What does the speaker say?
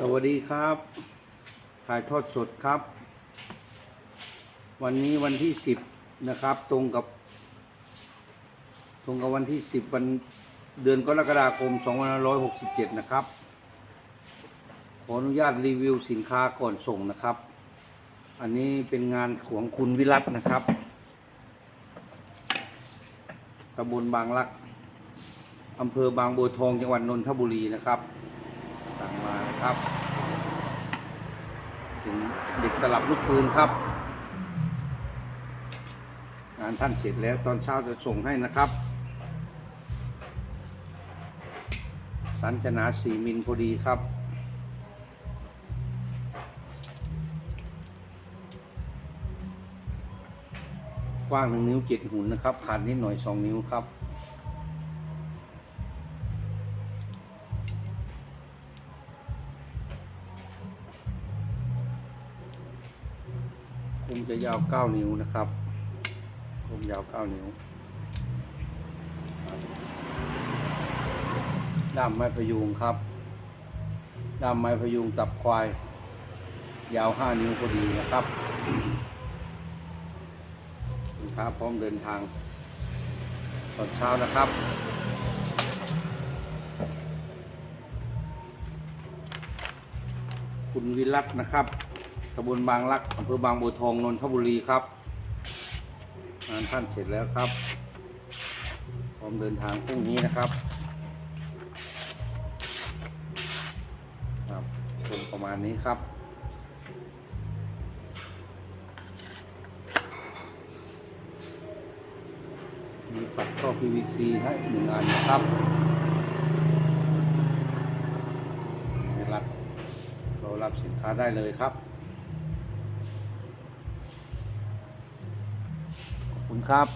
สวัสดีครับ ถ่ายทอดสดครับ วันนี้วันที่สิบนะครับ ตรงกับ ตรงกับวันที่สิบวันเดือนกรกฎาคมสองพันร้อยหกสิบเจ็ดนะครับ ขออนุญาตรีวิวสินค้าก่อนส่งนะครับ อันนี้เป็นงานของคุณวิรัตนะครับตำบลบางรักอำเภอบางบัวทองจังหวัดนนทบุรีนะครับ สั่งมานะครับ ถึงเด็กตลับลูกปืนครับ งานท่านเสร็จแล้วตอนเช้าจะส่งให้นะครับ สันจนาสีมิลพอดีครับกว้างหนึ่งนิ้วเจ็ดหุ่นนะครับขาดนิดหน่อยสองนิ้วครับ คมจะยาวเก้านิ้วนะครับคมยาวเก้านิ้ว ด้ามไม้พยุงครับ ด้ามไม้พยุงตับควาย ยาวห้านิ้วพอดีนะครับสินค้าพร้อมเดินทางตอนเช้านะครับคุณวิรัตนะครับ ตำบลบางรักอำเภอบางบัวทองนนทบุรีครับ งานท่านเสร็จแล้วครับ พร้อมเดินทางพรุ่งนี้นะครับ ครับเป็นประมาณนี้ครับมีฝักท่อ PVC ให้หนึ่งอันนะครับรับเรารับสินค้าได้เลยครับ คุณครับ